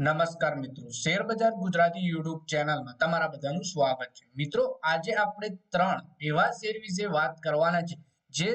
નમસ્કાર મિત્રો. શેર બજાર ગુજરાતી યુટ્યુબ ચેનલમાં તમારા બધાનું સ્વાગત છે. મિત્રો, આજે આપણે ત્રણ એવા શેર વિશે વાત કરવાના છે, જે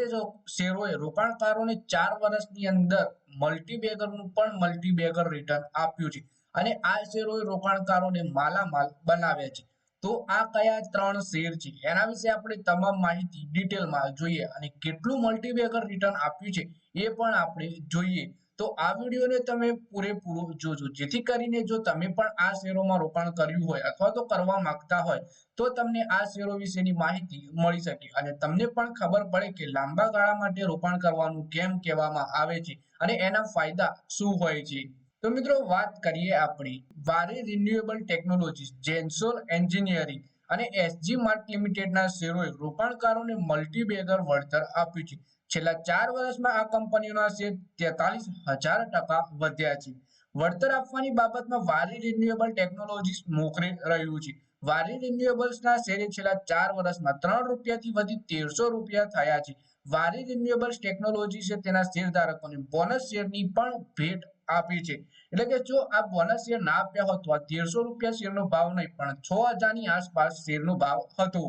શેરોએ રોકાણકારોને ચાર વર્ષની અંદર મલ્ટીબેગરનું પણ મલ્ટીબેગર રિટર્ન આપ્યું છે અને આ શેરોએ રોકાણકારોને માલામાલ બનાવ્યા છે. તો આ કયા ત્રણ શેર છે? એના વિશે આપણે તમામ માહિતી ડિટેલમાં જોઈએ અને કેટલું મલ્ટીબેગર રિટર્ન આપ્યું છે એ પણ આપણે જોઈએ. તો આ વિડીયોને તમે પૂરેપૂરો જોજો. જેથી કરીને જો તમે પણ આ શેરોમાં રોકાણ કર્યું હોય અથવા તો કરવા માંગતા હોય, તો તમને આ શેરો વિશેની માહિતી મળી શકે. અને તમને પણ ખબર પડે કે લાંબા ગાળા માટે રોકાણ કરવાનું કેમ કહેવામાં આવે છે અને એના ફાયદા શું હોય છે. તો મિત્રો, વાત કરીએ આપણી Waaree renewable technologies Gensol engineering અને એસજી માર્ટ લિમિટેડના શેરોએ રોકાણકારોને મલ્ટીબેગર વળતર આપ્યું છે. છેલ્લા ચાર વર્ષમાં આ કંપનીઓના શેર તેતાલીસ હજાર ટકા વધ્યા છે. વળતર આપવાની બાબતમાં વારી રિન્યુએબલ ટેકનોલોજીસ મોખરે રહ્યું છે. વારી રિન્યુએબલ્સના શેરે છેલ્લા ચાર વર્ષમાં ત્રણ રૂપિયાથી વધી તેરસો રૂપિયા થયા છે. વારી રિન્યુએબલ્સ ટેકનોલોજીસે તેના શેરધારકોને બોનસ શેરની પણ ભેટ આપી છે. એટલે કે જો આ બોનસ શેર ના આપ્યા હોત તો તેરસો રૂપિયા શેરનો ભાવ નહીં, પણ છ હજારની આસપાસ શેરનો ભાવ હતો.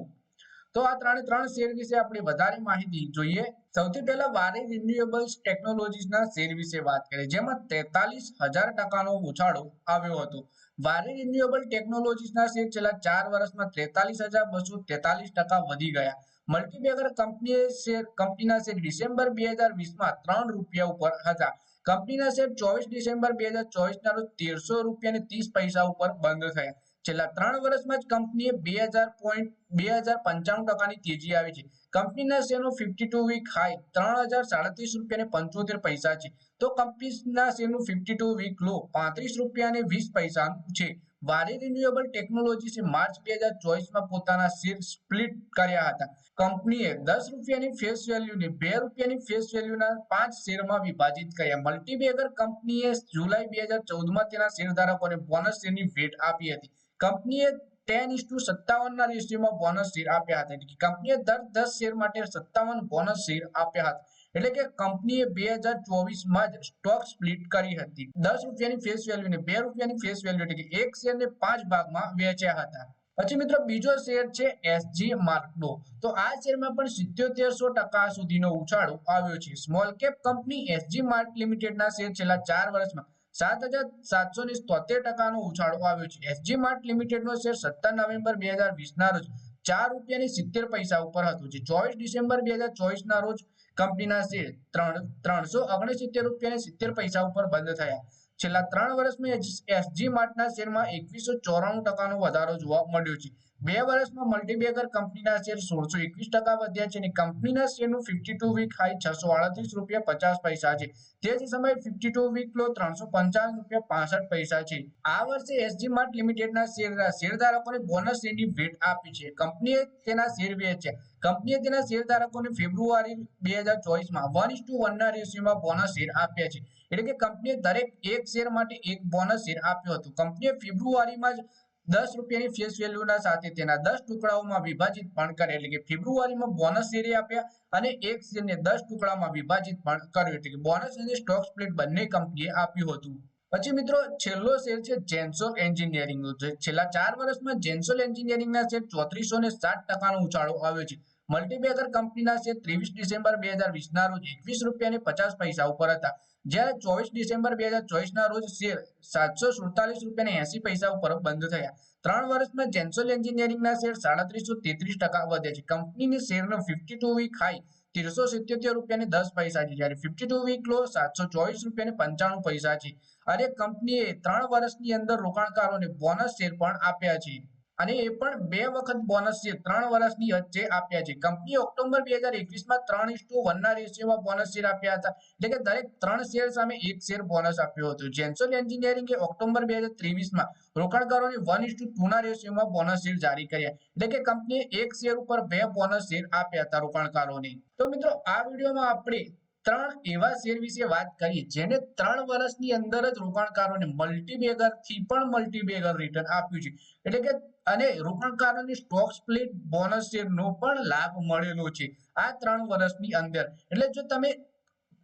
તો આ ત્રણે ત્રણ શેર વિશે આપણે વધારે માહિતી જોઈએ. સૌથી પહેલા વારે રિન્યુએબલ્સ ટેકનોલોજીસના શેર વિશે વાત કરીએ. જેમાં તેતાલીસ હજાર ટકાનો ઉછાળો આવ્યો હતો. વારે રિન્યુએબલ ટેકનોલોજીસના શેર છેલ્લા ચાર વર્ષમાં તેતાલીસ હજાર બસો તેતાલીસ ટકા વધી ગયા. મલ્ટીબેગર કંપનીએ શેર કંપનીના શેર ડિસેમ્બર બે હજાર વીસમાં ત્રણ રૂપિયા ઉપર હતા. કંપનીના શેર ચોવીસ ડિસેમ્બર બે હજાર ચોવીસના રોજ તેરસો રૂપિયા ને ત્રીસ પૈસા ઉપર બંધ થયા. છેલ્લા ત્રણ વર્ષમાં જ કંપનીએ બે હજાર પોઈન્ટ બે હજાર પંચાણું ટકાની તેજી આવી છે. કંપનીના શેરનો ફિફ્ટી ટુ વીક હાઈ ત્રણ હજાર સાડત્રીસ રૂપિયા પંચોતેર પૈસા છે. તો કંપનીના શેરનું ફિફ્ટી ટુ વીક લો પાંત્રીસ રૂપિયા વીસ પૈસા છે. વારે રિન્યુએબલ ટેકનોલોજીસે માર્ચ બે હજાર ચોવીસમાં પોતાના શેર સ્પ્લિટ કર્યા હતા. કંપનીએ દસ રૂપિયાની ફેસ વેલ્યુને બે રૂપિયાની ફેસ વેલ્યુના પાંચ શેરમાં વિભાજિત કર્યા. મલ્ટીબેગર કંપનીએ જુલાઈ બે હજાર ચૌદમાં તેના શેરધારકોને બોનસ શેરની ભેટ આપી હતી. કંપનીએ ટેન ઇસ્ટુ સત્તાવનના રેશિયોમાં બોનસ શેર આપ્યા હતા. એટલે કે કંપનીએ દર દસ શેર માટે સત્તાવન બોનસ શેર આપ્યા હતા. એટલે કે કંપનીએ બે હજાર ચોવીસમાં જ સ્ટોક સ્પ્લિટ કરી હતી. દસ રૂપિયાની ફેસ વેલ્યુ ને બે રૂપિયાની ફેસ વેલ્યુ એટલે કે એક શેરને પાંચ ભાગમાં વેચ્યા હતા. પછી મિત્રો બીજો શેર છે એસજી માર્કનો તો આ શેરમાં પણ સિત્યોતેરસો ટકા સુધીનો ઉછાળો આવ્યો છે. Small cap company SG Mart લિમિટેડના શેર છેલ્લા ચાર વર્ષમાં સાત હજાર સાતસો ને તોતેર ટકાનો ઉછાળો આવ્યો છે. એસજી માર્ટ લિમિટેડનો શેર સત્તર નવેમ્બર બે હજાર વીસના રોજ ચાર રૂપિયાની સિત્તેર પૈસા ઉપર હતું જે ચોવીસ ડિસેમ્બર બે હજાર ચોવીસના રોજ કંપનીના શેર ત્રણ ત્રણસો ઓગણસિત્તેર રૂપિયા સિત્તેર પૈસા ઉપર બંધ થયા. છેલ્લા ત્રણ વર્ષમાં એસજી માર્ટના શેરમાં એકવીસો ચોરાણું ટકાનો વધારો જોવા મળ્યો છે. બે વર્ષમાં મલ્ટીબેગર કંપનીના શેર સોળસો એકવીસ ટકા વધ્યા છે અને કંપનીના શેરનું ફિફ્ટી ટુ વીક હાઈ છસો આડત્રીસ રૂપિયા પચાસ પૈસા છે. તે જ સમયે ફિફ્ટી ટુ વીક લો ત્રણસો પંચાવન રૂપિયા પાસઠ પૈસા છે. આ વર્ષે એસજી માર્ટ લિમિટેડના શેર શેરધારકોને બોનસ શેરની ભેટ આપી છે. કંપનીએ તેના શેર વેચ્યા. કંપનીએ તેના શેરધારકોને ફેબ્રુઆરી બે હજાર ચોવીસમાં વન ઇસ ટુ વનના રેશિયોમાં બોનસ શેર આપ્યા છે. એટલે કે કંપનીએ દરેક એક શેર માટે એક બોનસ શેર આપ્યો હતો. કંપનીએ ફેબ્રુઆરીમાં જ દસ રૂપિયાની ફેસ વેલ્યુના સાથે તેના દસ ટુકડાઓમાં વિભાજિત પણ કરે એટલે કે ફેબ્રુઆરીમાં બોનસ શેર આપ્યા અને એક શેરને દસ ટુકડામાં વિભાજિત પણ કર્યું એટલે કે બોનસ અને સ્ટોક સ્પ્લિટ બંને કંપનીએ આપ્યું હતું. પછી મિત્રો છેલ્લો શેર છે જેન્સોલ એન્જિનિયરિંગ છેલ્લા ચાર વર્ષમાં જેન્સોલ એન્જિનિયરિંગના શેર ચોત્રીસો ને સાત ટકાનો ઉછાળો આવ્યો છે. મલ્ટીબેગર કંપનીના શેર ત્રેવીસ ડિસેમ્બર બે હજાર વીસના રોજ એકવીસ રૂપિયા પચાસ પૈસા ઉપર હતા. જ્યારે ચોવીસ ડિસેમ્બર બે હજાર ચોવીસના રોજ શેર સાતસો સુડતાલીસ રૂપિયા એસી પૈસા ઉપર બંધ થયા. ત્રણ વર્ષમાં જેન્સોલ એન્જિનિયરિંગના શેર સાડત્રીસો તેત્રીસ ટકા વધ્યા છે. કંપનીની શેરનો ફિફ્ટી ટુ વીક હાઈ તેરસો સિત્યોતેર રૂપિયા દસ પૈસા છે. જ્યારે ફિફ્ટી ટુ વીક લો સાતસો ચોવીસ રૂપિયા પંચાણું પૈસા છે. અને કંપનીએ ત્રણ વર્ષની અંદર રોકાણકારોને બોનસ શેર પણ આપ્યા છે. અને એ પણ બે વખત બોનસ છે. ત્રણ વર્ષની વચ્ચે આપ્યા છે. કંપની ઓક્ટોબર બે હજાર એકવીસમાં ત્રણ ઇસ ટુ વનના રેશિયોમાં બોનસ શેર આપ્યા હતા. એટલે કે દરેક ત્રણ શેર સામે એક શેર બોનસ આપ્યો હતો. જેન્સોન એન્જિનિયરિંગે ઓક્ટોબર બે હજાર ત્રેવીસમાં રોકાણકારોને વન ઇસ ટુ ટુના રેશિયોમાં બોનસ શેર જારી કર્યા. એટલે કે કંપનીએ એક શેર ઉપર બે બોનસ શેર આપ્યા હતા રોકાણકારોને. તો મિત્રો, આ વિડીયોમાં આપણે ત્રણ એવા શેર વિશે વાત કરીએ, જેને ત્રણ વર્ષની અંદર જ રોકાણકારોને મલ્ટીબેગરથી પણ મલ્ટીબેગર રિટર્ન આપ્યું છે. એટલે કે, અને રોકાણકારોને સ્ટોક સ્પ્લિટ બોનસ શેરનો પણ લાભ મળેલો છે આ ત્રણ વર્ષની અંદર. એટલે જો તમે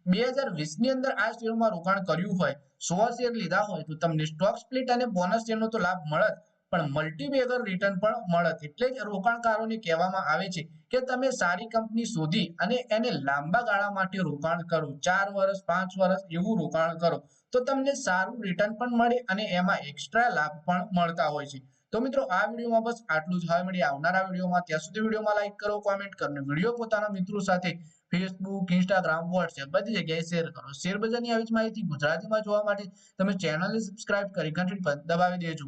બે હજાર વીસની અંદર આ શેરમાં રોકાણ કર્યું હોય, સો શેર લીધા હોય, તો તમને સ્ટોક સ્પ્લિટ અને બોનસ શેરનો તો લાભ મળત. પણ મલ્ટીબેગર રિટર્ન પણ મળત. એટલે જ રોકાણકારોને કહેવામાં આવે છે કે તમે સારી કંપની શોધી અને એને લાંબા ગાળા માટે રોકાણ કરો. ચાર વર્ષ, પાંચ વર્ષ એવું રોકાણ કરો. તો તમને સારું રિટર્ન પણ મળે અને એમાં એક્સ્ટ્રા લાભ પણ મળતા હોય છે. તો મિત્રો, આ વિડીયોમાં બસ આટલું જ. હવે મળી આવનારા વિડીયોમાં. ત્યાં સુધી વિડીયોમાં લાઈક કરો કોમેન્ટ કરો વીડિયો પોતાના મિત્રો સાથે ફેસબુક ઇન્સ્ટાગ્રામ વોટ્સએપ બધી જગ્યાએ શેર કરો. શેર બજારની આવી જ માહિતી ગુજરાતીમાં જોવા માટે તમે ચેનલને સબસ્ક્રાઇબ કરી ઘંટડી પર દબાવી દેજો.